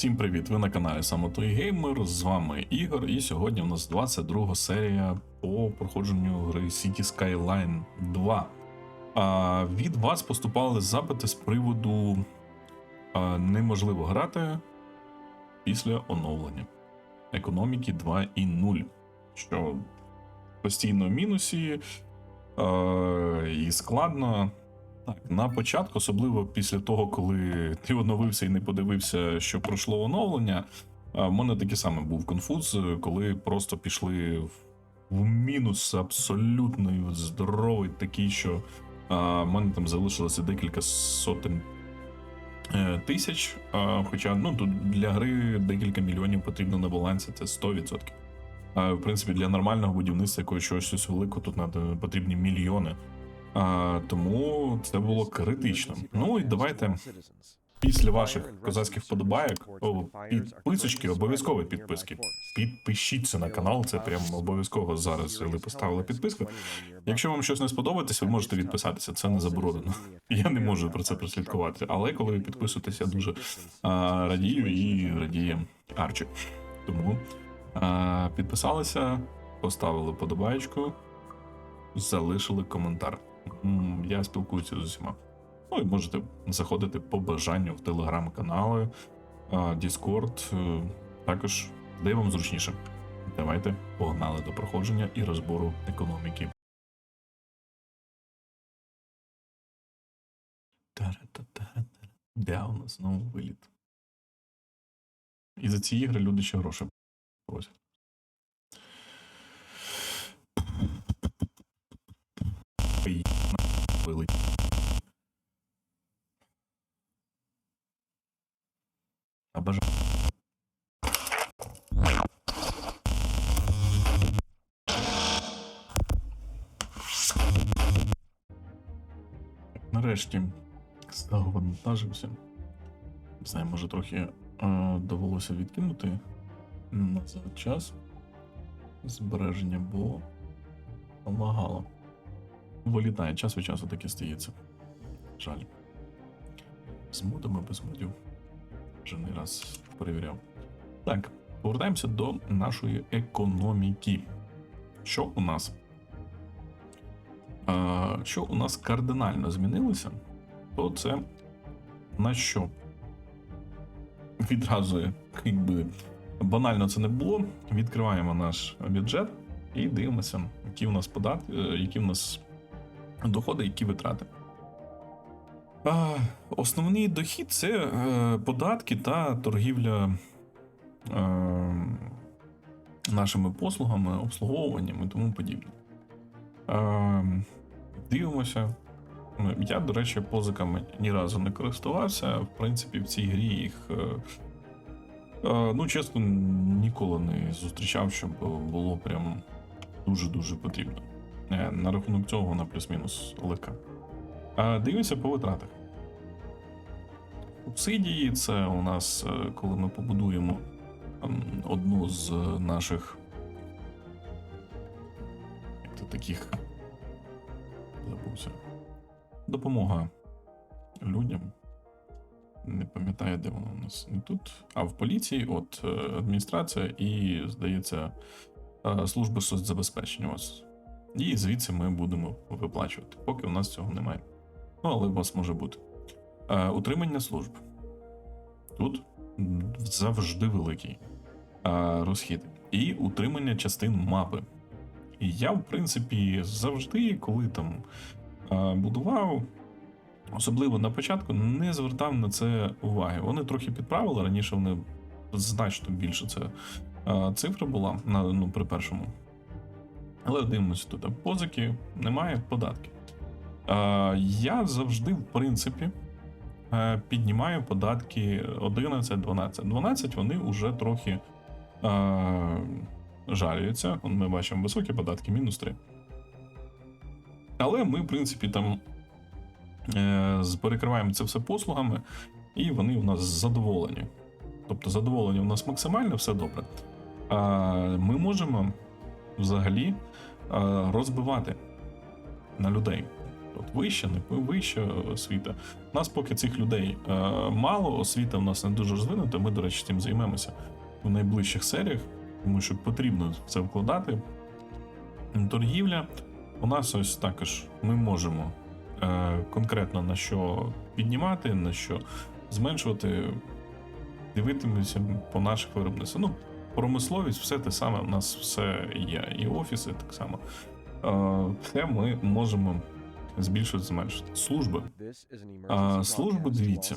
Всім привіт! Ви на каналі Самотой Геймер. З вами Ігор, і сьогодні у нас 22 серія по проходженню гри City Skyline 2. А, від вас поступали запити з приводу а, неможливо грати після оновлення економіки 2.0, що постійно в мінусі а, і складно. Так, на початку, особливо після того, коли ти оновився і не подивився, що пройшло оновлення. В мене такий самий був конфуз, коли просто пішли в- в мінус абсолютний здоровий, такий, що в мене там залишилося декілька сотень е, тисяч. А, хоча ну тут для гри декілька мільйонів потрібно на балансі, це 100%. А, в принципі, для нормального будівництва якогось чогось великого тут потрібні мільйони. А, тому це було критично. Ну і давайте після ваших козацьких вподобайок, о, підписочки, обов'язково підписки. Підпишіться на канал, це прям обов'язково зараз, коли поставили підписку. Якщо вам щось не сподобається, ви можете відписатися, це не заборонено. Я не можу про це прослідкувати, але коли ви підписуєтеся, я дуже а, радію і радіє Арчі. Тому а, підписалися, поставили подобаєчку, залишили коментар. Я спілкуюся з усіма. Ну і можете заходити по бажанню в телеграм-канали, Discord, е, також де вам зручніше. Давайте погнали до проходження і розбору економіки. Де у нас знову виліт? І за ці ігри люди ще гроші просять. Вилить. Обожаю. Нарешті завантажився. Не знаю, може трохи е, довелося відкинути назад час збереження, бо лагало. Вилітає час від часу таке стається. Жаль. З модами без модів. Вже не раз перевіряв. Так, повертаємося до нашої економіки. Що у нас? А, що у нас кардинально змінилося, то це на що? Відразу, якби банально це не було. Відкриваємо наш бюджет і дивимося, які у нас податки, е, які у нас доходи, які витрати. Основний дохід це е, податки та торгівля е, нашими послугами, обслуговуванням і тому подібне. Е, дивимося. Ну, Я, до речі, позиками ні разу не користувався. В принципі, в цій грі їх. Ну, чесно, ніколи не зустрічав, щоб було прям дуже-дуже потрібно. Е, На рахунок цього вона плюс-мінус легка. А Дивимося по витратах. Субсидії це у нас, е, коли ми побудуємо ем, одну з наших як таких забувся. Допомога людям. Не пам'ятаю, де воно у нас не тут. А в поліції, от е, адміністрація і, здається, е, служба соцзабезпечення вас. І звідси ми будемо виплачувати, поки у нас цього немає. Ну, але у вас може бути. Е, Утримання служб. Тут завжди великий е, розхід. І утримання частин мапи. Я, в принципі, завжди, коли там е, будував, особливо на початку, не звертав на це уваги. Вони трохи підправили, раніше вони значно більше це е, цифра була на, ну, при першому. Але дивимося тут. Позики немає податків. Е, я завжди, в принципі, е, піднімаю податки 11, 12. 12 вони вже трохи жалюються. Ми бачимо високі податки, мінус 3. Але ми, в принципі, там е, перекриваємо це все послугами, і вони у нас задоволені. Тобто задоволення у нас максимальне, все добре. Ми можемо взагалі розбивати на людей. От вища, не вища освіта. У нас поки цих людей е, мало, освіта в нас не дуже розвинута. Ми, до речі, цим займемося в найближчих серіях, тому що потрібно це вкладати. Торгівля. У нас ось також ми можемо е, конкретно на що піднімати, на що зменшувати, дивитимемося по наших виробництвах. Ну, промисловість, все те саме, у нас все є, і офіси так само. Е, Все ми можемо збільшувати, зменшити. Служби. А, служби дивіться.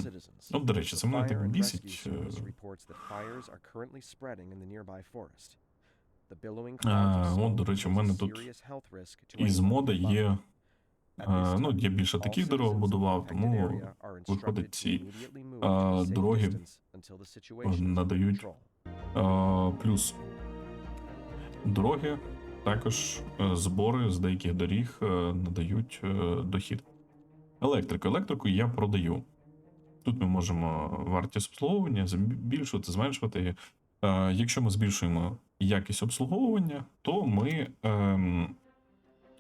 Ну, до речі, це мене так бісить. е, А, от, до речі, в мене тут Із моди є. е, Ну, я більше таких дорог будував, тому виходить ці е, дороги надають плюс дороги, також е, збори з деяких доріг е, надають е, дохід. Електрику. Електрику я продаю. Тут ми можемо вартість обслуговування збільшувати, зменшувати. Е, Якщо ми збільшуємо якість обслуговування, то ми ем,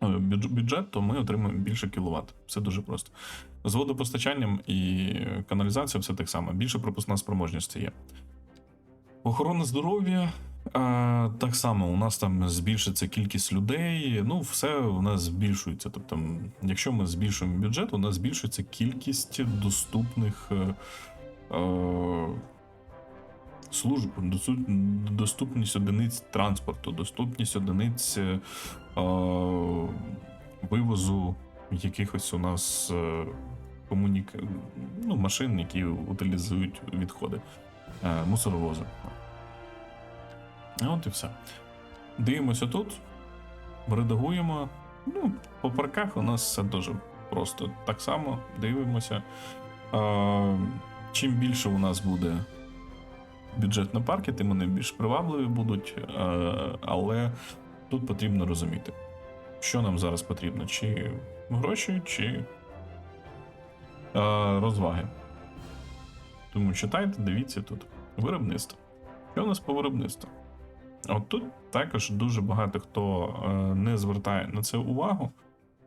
е, бюдж- бюджет, то ми отримуємо більше кіловат. Все дуже просто. З водопостачанням і каналізацією все так само. Більше пропускна спроможність є. Охорона здоров'я. А, так само, у нас там збільшиться кількість людей. Ну, все у нас збільшується. Тобто, якщо ми збільшуємо бюджет, у нас збільшується кількість доступних е, е, служб, доступність одиниць транспорту, доступність одиниць е, е, вивозу якихось у нас е, комунік... ну, машин, які утилізують відходи, е, мусоровози. От і все. Дивимося тут, редагуємо. Ну, по парках у нас все дуже просто так само дивимося. Чим більше у нас буде бюджет на парки, тим вони більш привабливі будуть. А, але тут потрібно розуміти, що нам зараз потрібно: чи гроші, чи а, розваги. Тому читайте, дивіться тут. Виробництво. Що у нас по виробництву? От тут також дуже багато хто е, не звертає на це увагу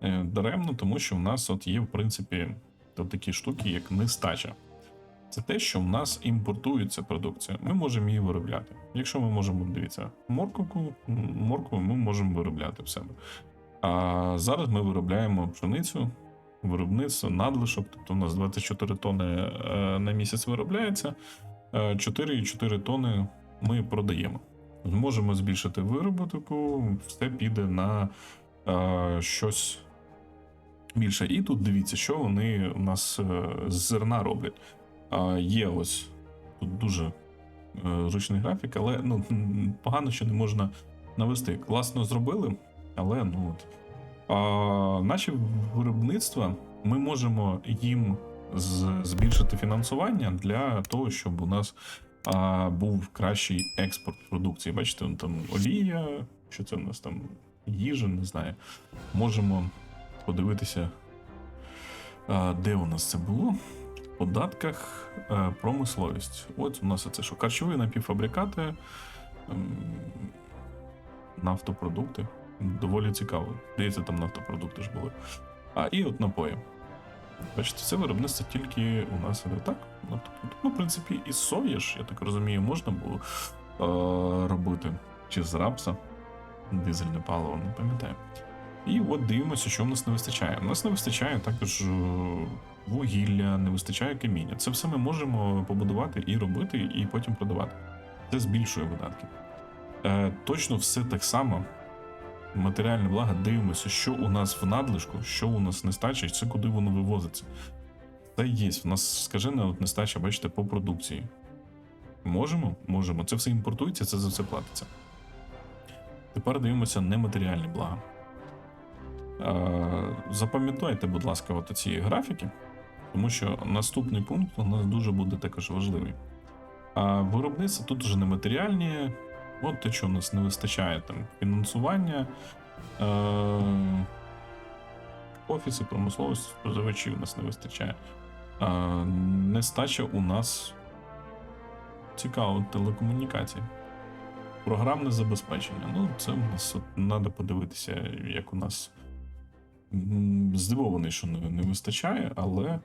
е, даремно, тому що в нас от є, в принципі, такі штуки, як нестача. Це те, що в нас імпортується продукція. Ми можемо її виробляти. Якщо ми можемо, дивіться, морковку, моркву ми можемо виробляти в себе. А зараз ми виробляємо пшеницю, виробництво, надлишок, тобто у нас 24 тони е, на місяць виробляється, е, 4,4 тони ми продаємо зможемо збільшити вироботку, все піде на е, щось більше. І тут дивіться, що вони у нас е, з зерна роблять. Е, є ось тут дуже е, зручний графік, але ну, погано, що не можна навести. Класно зробили, але ну от. Наші виробництва ми можемо їм збільшити фінансування для того, щоб у нас був кращий експорт продукції. Бачите, там олія, що це у нас там їжа, не знаю. Можемо подивитися, де у нас це було. В податках а, промисловість. От у нас це що? Харчові напівфабрикати, ем, нафтопродукти. Доволі цікаво. Здається, там нафтопродукти ж були. А і от напої. Бачите, це виробництво тільки у нас іде так. Ну, в принципі, і з сої ж, я так розумію, можна було е, робити. Чи з рапса, дизельне паливо, не пам'ятаю. І от дивимося, що в нас не вистачає. У нас не вистачає також е, вугілля, не вистачає каміння. Це все ми можемо побудувати і робити, і потім продавати. Це збільшує видатки. Е, точно все так само. Матеріальне благо, дивимося, що у нас в надлишку, що у нас нестача, і це куди воно вивозиться. Це є. У нас скажена от нестача, бачите, по продукції. Можемо? Можемо. Це все імпортується, це за все платиться. Тепер дивимося нематеріальні блага. Запам'ятайте, будь ласка, от ці графіки, тому що наступний пункт у нас дуже буде також важливий. А виробництво тут вже нематеріальні. От те, що у нас не вистачає там фінансування, е- офіси, промисловості, споживачів у нас не вистачає. Е- нестача у нас цікаво телекомунікації. Програмне забезпечення. Ну, це у нас треба подивитися, як у нас здивований, що не, не вистачає, але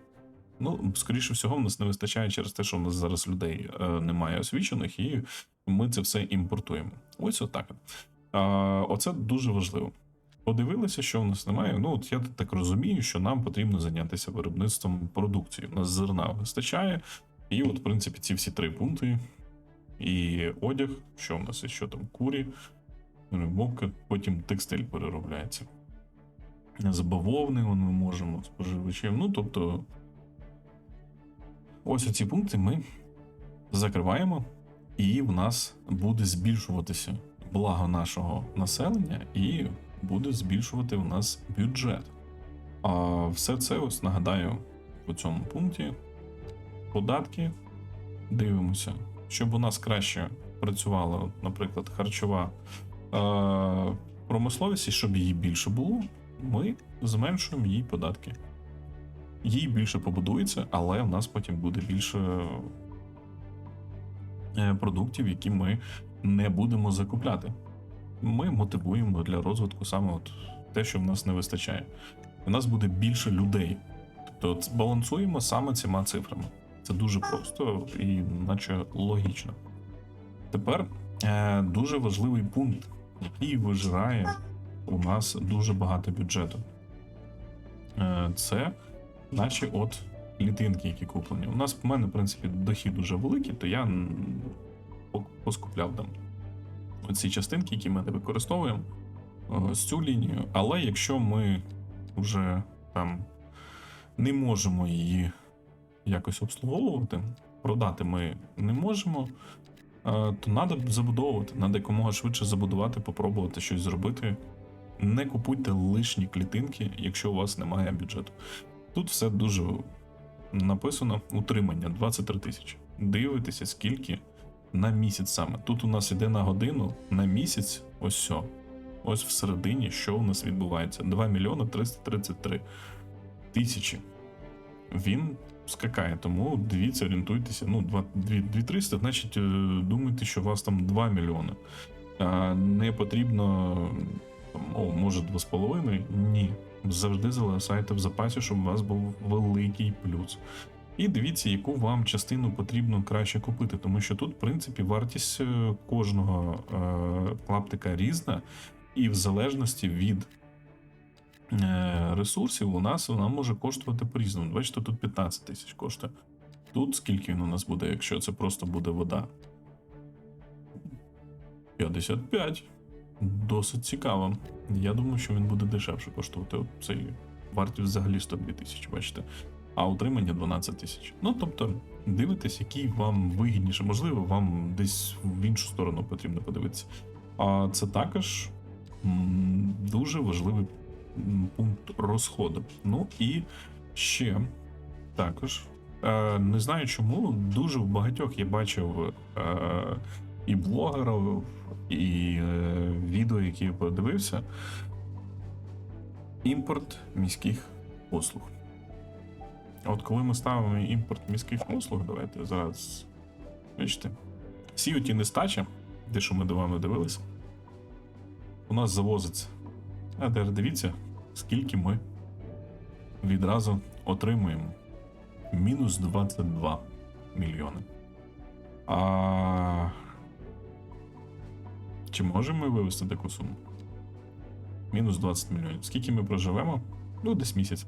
ну, скоріше всього, в нас не вистачає через те, що в нас зараз людей е, немає освічених, і ми це все імпортуємо. Ось отак. Оце дуже важливо. Подивилися, що в нас немає. Ну, от я так розумію, що нам потрібно зайнятися виробництвом продукції. У нас зерна вистачає, і от, в принципі, ці всі три пункти. І одяг, що в нас, і що там, курі, рибок, потім текстиль переробляється. З бавовни ми можемо споживачів. Ну, тобто, ось ці пункти ми закриваємо, і в нас буде збільшуватися благо нашого населення, і буде збільшувати у нас бюджет. А все це, ось нагадаю, у цьому пункті податки. Дивимося, щоб у нас краще працювала, наприклад, харчова е- промисловість, і щоб її більше було, ми зменшуємо їй податки. Їй більше побудується, але в нас потім буде більше продуктів, які ми не будемо закупляти. Ми мотивуємо для розвитку саме от те, що в нас не вистачає. У нас буде більше людей. Тобто балансуємо саме цими цифрами. Це дуже просто і наче логічно. Тепер е, дуже важливий пункт, який вижирає у нас дуже багато бюджету. Е, це наші от клітинки, які куплені. У нас в мене, в принципі, дохід дуже великий, то я поскупляв там ці частинки, які ми не використовуємо е, з цю лінію. Але якщо ми вже там не можемо її якось обслуговувати, продати ми не можемо, е, то треба забудовувати. Треба якомога швидше забудувати, попробувати щось зробити. Не купуйте лишні клітинки, якщо у вас немає бюджету. Тут все дуже написано: утримання 23 тисячі. Дивитеся, скільки на місяць саме. Тут у нас іде на годину, на місяць, ось все. Ось всередині, що у нас відбувається: 2 мільйони 333 тисячі. Він скакає, тому дивіться, орієнтуйтеся. Ну, 2, 2, 2300, значить, е, думайте, що у вас там 2 мільйони. Не потрібно, о, може, 2,5. Ні. Завжди залишайте в запасі, щоб у вас був великий плюс. І дивіться, яку вам частину потрібно краще купити, тому що тут, в принципі, вартість е, кожного е, клаптика різна, і в залежності від е, ресурсів у нас вона може коштувати по-різному. Бачите, тут 15 тисяч коштує. Тут скільки він у нас буде, якщо це просто буде вода? 55. Досить цікаво. Я думаю, що він буде дешевше коштувати. От цей вартість взагалі 102 тисячі, бачите. А утримання 12 тисяч. Ну тобто, дивитесь, який вам вигідніше. Можливо, вам десь в іншу сторону потрібно подивитися. А це також дуже важливий пункт розходу. Ну і ще також. Е, не знаю чому, дуже в багатьох я бачив е, і блогерів, і е, відео, які я подивився. Імпорт міських послуг. От коли ми ставимо імпорт міських послуг, давайте зараз. Бачите, всі оті нестачі, де що ми до вами дивилися, у нас завозиться. А тепер дивіться, скільки ми відразу отримуємо. Мінус 22 мільйони. А чи можемо ми вивести таку суму? Мінус 20 мільйонів. Скільки ми проживемо? Ну, десь місяць.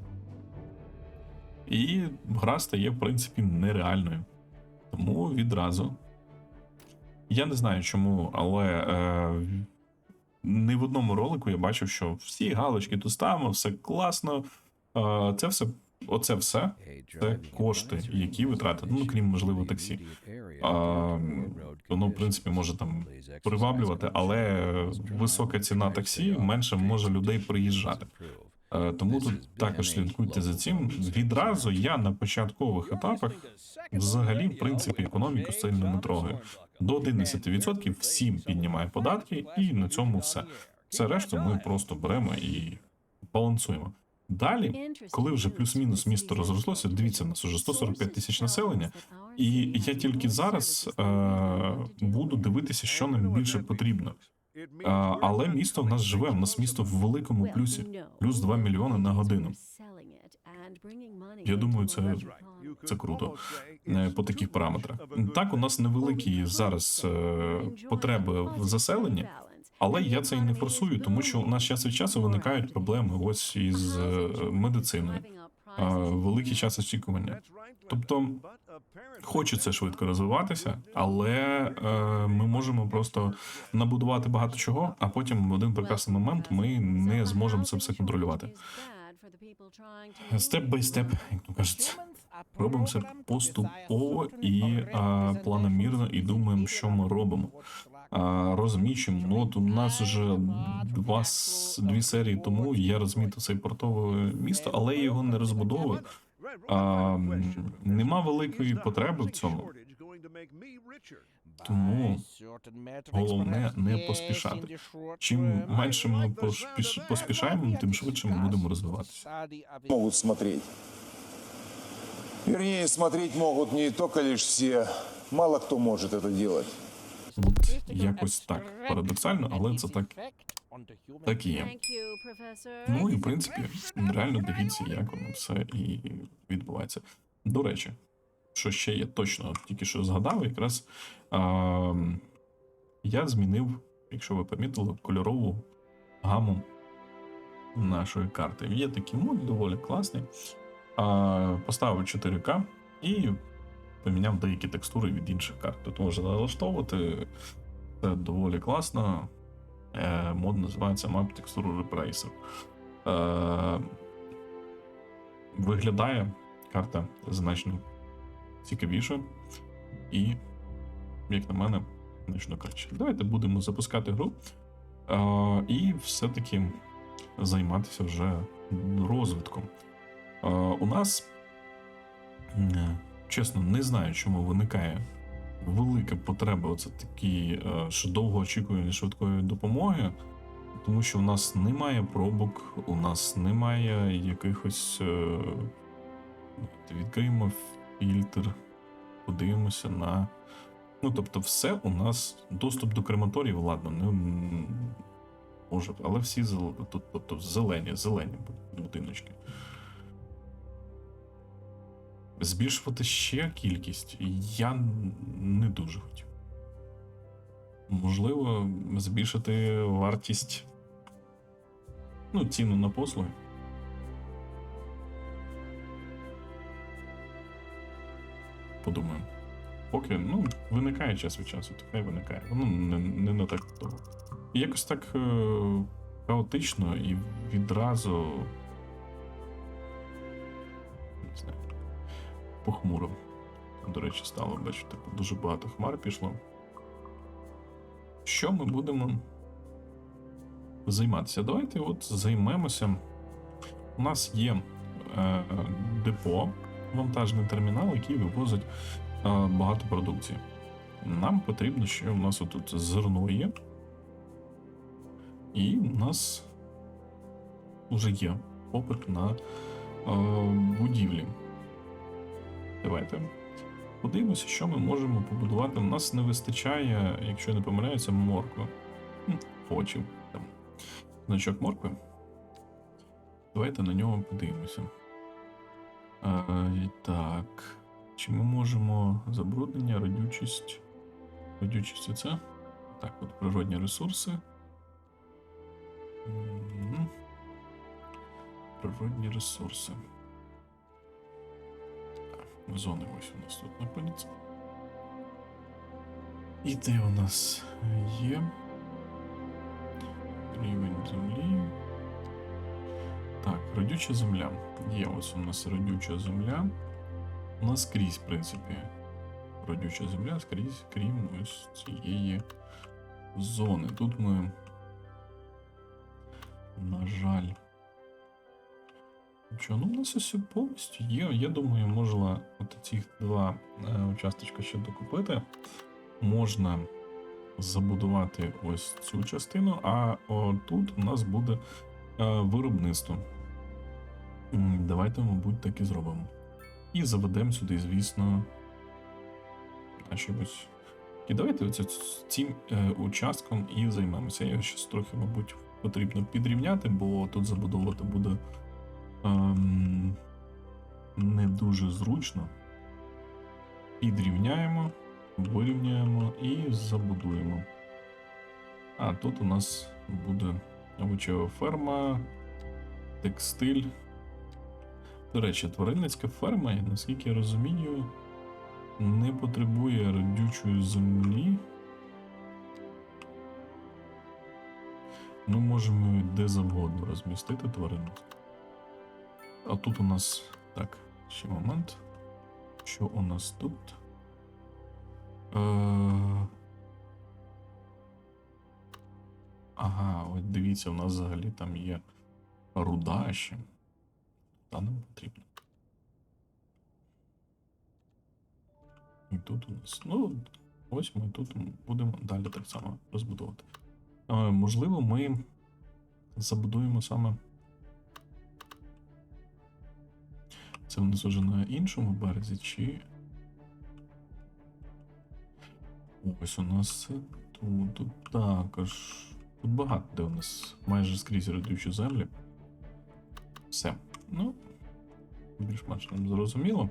І гра стає, в принципі, нереальною. Тому відразу. Я не знаю чому, але е, не в одному ролику я бачив, що всі галочки тут ставимо, все класно. Е, це все, оце все Це кошти, які витратили, ну крім можливо таксі. Воно, в принципі, може там приваблювати, але висока ціна таксі менше може людей приїжджати. Е, Тому тут також слідкуйте за цим. Відразу я на початкових етапах взагалі, в принципі, економіку сильно не трогаю. До 11% всім піднімає податки, і на цьому все. Все решту ми просто беремо і балансуємо. Далі, коли вже плюс-мінус місто розрослося, дивіться, в нас уже 145 тисяч населення, і я тільки зараз е, буду дивитися, що нам більше потрібно. А, але місто в нас живе, в нас місто в великому плюсі. Плюс 2 мільйони на годину. Я думаю, це, Це круто. Е, По таких параметрах. Так, у нас невеликі зараз е, потреби в заселенні, але я це і не форсую, тому що у нас час від часу виникають проблеми ось із е, медициною. а, великий час очікування. Тобто хочеться швидко розвиватися, але е, ми можемо просто набудувати багато чого, а потім в один прекрасний момент ми не зможемо це все контролювати. Степ бай степ, як то кажеться. Робимо це поступово і а, планомірно, і думаємо, що ми робимо. А, розмічимо. Ну от у нас вже два дві серії тому я розмітив це портове місто, але я його не розбудовую. А, нема великої потреби в цьому. Тому головне не поспішати. Чим менше ми поспіш- поспішаємо, тим швидше ми будемо розвиватися. могут смотреть. Вернее, смотреть могут не только лишь все, мало кто может это делать. От якось так парадоксально, але це так, так і є. Ну і в принципі, реально дивіться, як воно все і відбувається. До речі, що ще я точно тільки що згадав, якраз а, я змінив, якщо ви помітили, кольорову гаму нашої карти. Є такий мод, доволі класний. А, поставив 4К і поміняв деякі текстури від інших карт. Тут можна налаштовувати. Це доволі класно. Е, мод називається Map Texture Replacer. Е, виглядає карта значно цікавіше і, як на мене, значно краще. Давайте будемо запускати гру е, і все-таки займатися вже розвитком. У нас, чесно, не знаю, чому виникає велика потреба оце такі, е, що довго очікування швидкої допомоги, тому що у нас немає пробок, у нас немає якихось. е, Відкриємо фільтр, подивимося на. Ну, тобто, все у нас доступ до крематоріїв, ладно, не може, але всі тут, тобто, зелені, зелені будиночки. Збільшувати ще кількість я не дуже хотів. Можливо, збільшити вартість. Ну, ціну на послуги. Подумаємо. Поки, ну, виникає час від часу, то хай виникає. Воно не, не, не так довго. Якось так е, хаотично і відразу. Похмуро. До речі, стало, бачите, дуже багато хмар пішло. Що ми будемо займатися? Давайте от займемося. У нас є е, депо, вантажний термінал, який вивозить е, багато продукції. Нам потрібно, що у нас тут зерно є. І у нас вже є попит на е, будівлі. Давайте подивимося, що ми можемо побудувати. У нас не вистачає, якщо я не помиляюся, моркви. Там. Значок моркви. Давайте на нього подивимося. А, і так. Чи ми можемо забруднення, родючість. Родючість оце. Так, от природні ресурси. Природні ресурси. Зони ось у нас тут знаходяться. І де у нас є рівень землі. Так, родюча земля. Є ось у нас родюча земля. У нас скрізь, в принципі, родюча земля скрізь, крім ось цієї зони. Тут ми, на жаль. Що, ну, у нас ось повністю є. Я думаю, можна от ці два е, участочка ще докупити. Можна забудувати ось цю частину, а тут у нас буде е, виробництво. Давайте, мабуть, так і зробимо. І заведемо сюди, звісно, наші ось І давайте оце цим е, участком і займемося. Я щось трохи, мабуть, потрібно підрівняти, бо тут забудовувати буде ем, не дуже зручно. Підрівняємо, вирівняємо і забудуємо. А тут у нас буде овочева ферма, текстиль. До речі, тваринницька ферма, наскільки я розумію, не потребує родючої землі. Ми можемо де завгодно розмістити тварину. А тут у нас. Так, ще момент. Що у нас тут? Е... Ага, от дивіться, у нас взагалі там є руда ще. Та нам потрібно. І тут у нас. Ну, ось ми тут будемо далі так само розбудовувати. Е, можливо, ми забудуємо саме. Це у нас вже на іншому березі, чи. Ось у нас тут, тут також. Тут багато, де у нас майже скрізь родючі землі. Все. Ну, більш-менш нам зрозуміло,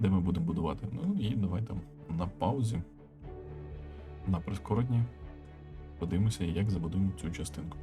де ми будемо будувати. Ну і давайте на паузі, на прискоренні. Подивимося, як забудуємо цю частинку.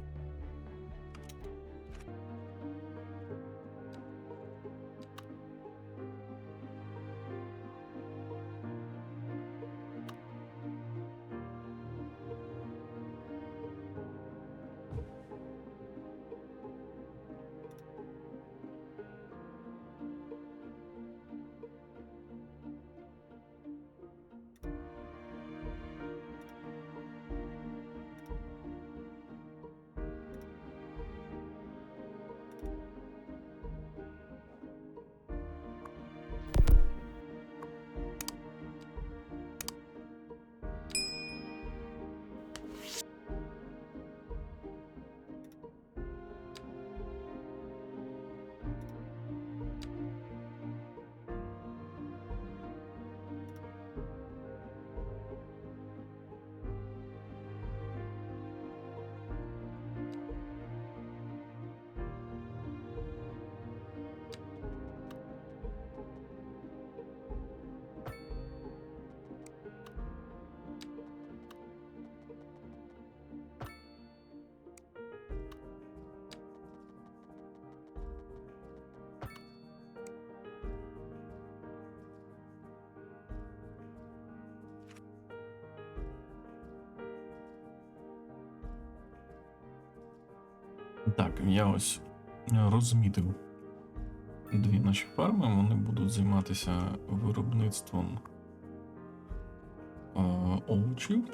Так, я ось е, розмітив дві наші ферми. Вони будуть займатися виробництвом е, овочів.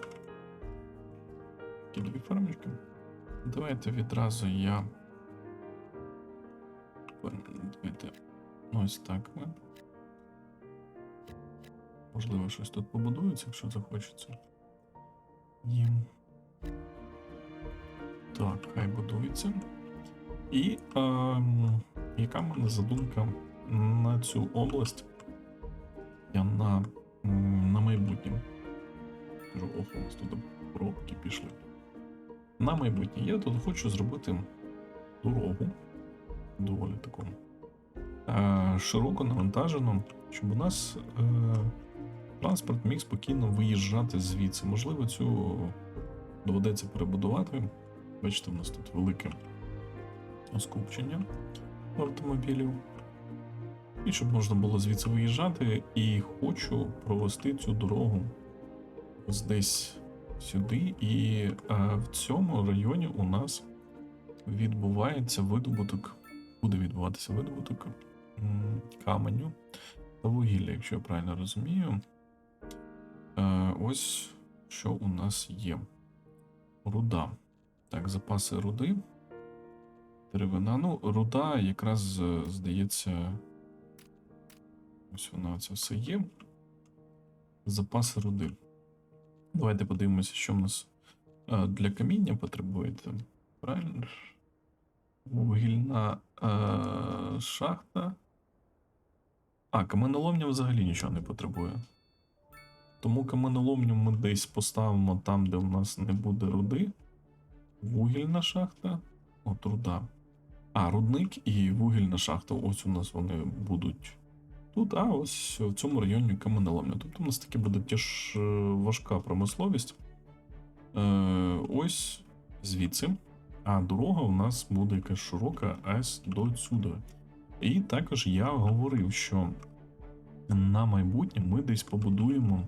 Такі дві фермочки. Давайте відразу я. Давайте ось так ми. Можливо, щось тут побудується, якщо захочеться. Їм. Так, хай будується. І ем, яка в мене задумка на цю область? Я на, на майбутнє. Ох, у нас тут пробки пішли. На майбутнє я тут хочу зробити дорогу. Доволі таку е, широко навантажену, щоб у нас е, транспорт міг спокійно виїжджати звідси. Можливо, цю доведеться перебудувати. Бачите, у нас тут велике скупчення автомобілів. І щоб можна було звідси виїжджати, і хочу провести цю дорогу ось десь сюди. І е, в цьому районі у нас відбувається видобуток, буде відбуватися видобуток каменю та вугілля, якщо я правильно розумію. Е, ось що у нас є. Руда. Так, запаси руди. Деревина. Ну, руда якраз е, здається. Ось вона це все є. Запаси руди. Давайте подивимося, що в нас е, для каміння потребується. Правильно? Вугільна е, шахта. А, каменоломня взагалі нічого не потребує. Тому каменоломню ми десь поставимо там, де в нас не буде руди. Вугільна шахта. От руда. А, рудник і вугільна шахта. Ось у нас вони будуть тут, а ось в цьому районі каменоломня. Тобто у нас таки буде теж важка промисловість. Е, ось звідси. А дорога у нас буде якась широка аж до сюди. І також я говорив, що на майбутнє ми десь побудуємо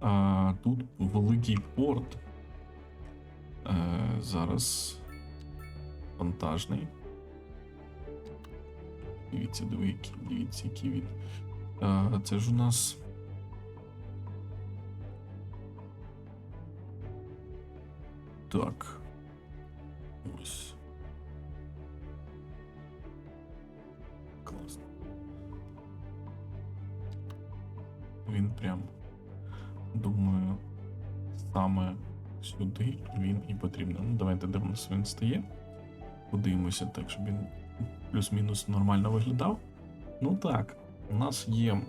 а, тут великий порт. Е, зараз вантажний. Дивіться, який- дивіться, який він. А, це ж у нас. Так. Ось. Класно. Він прям, думаю, саме сюди він і потрібен. Ну, давайте де в нас він стає. Подивимося так, щоб він плюс-мінус нормально виглядав. Ну так, у нас є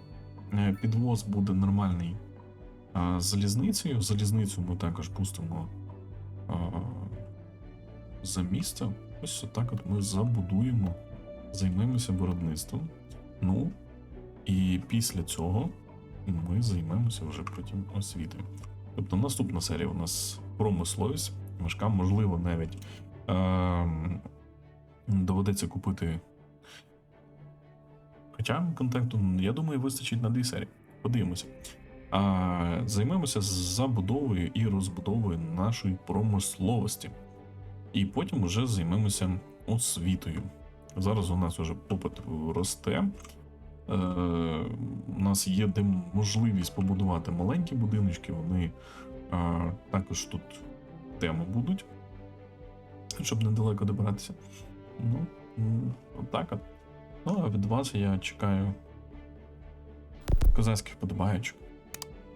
е, підвоз буде нормальний а, з залізницею. Залізницю ми також пустимо а, за місце. Ось так от ми забудуємо, займемося виробництвом. Ну, і після цього ми займемося вже потім освітою. Тобто наступна серія у нас промисловість, важка, можливо, навіть е- доведеться купити. Хоча контенту, я думаю, вистачить на дві серії. Подивимося. А займемося забудовою і розбудовою нашої промисловості. І потім вже займемося освітою. Зараз у нас вже попит росте. Е, у нас є де можливість побудувати маленькі будиночки, вони е, також тут теми будуть, щоб недалеко добиратися. Ну, отак от. Ну, а від вас я чекаю козацьких подобаєчок,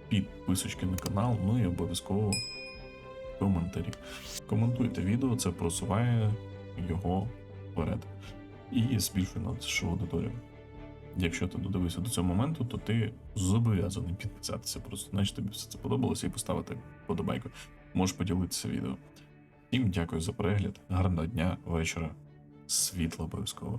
підписочки на канал, ну і обов'язково коментарі. Коментуйте відео, це просуває його вперед. І збільшує нашу аудиторію. Якщо ти додивився до цього моменту, то ти зобов'язаний підписатися. Просто значить тобі все це подобалося і поставити подобайку. Можеш поділитися відео. Всім дякую за перегляд. Гарного дня, вечора. Світла обов'язково.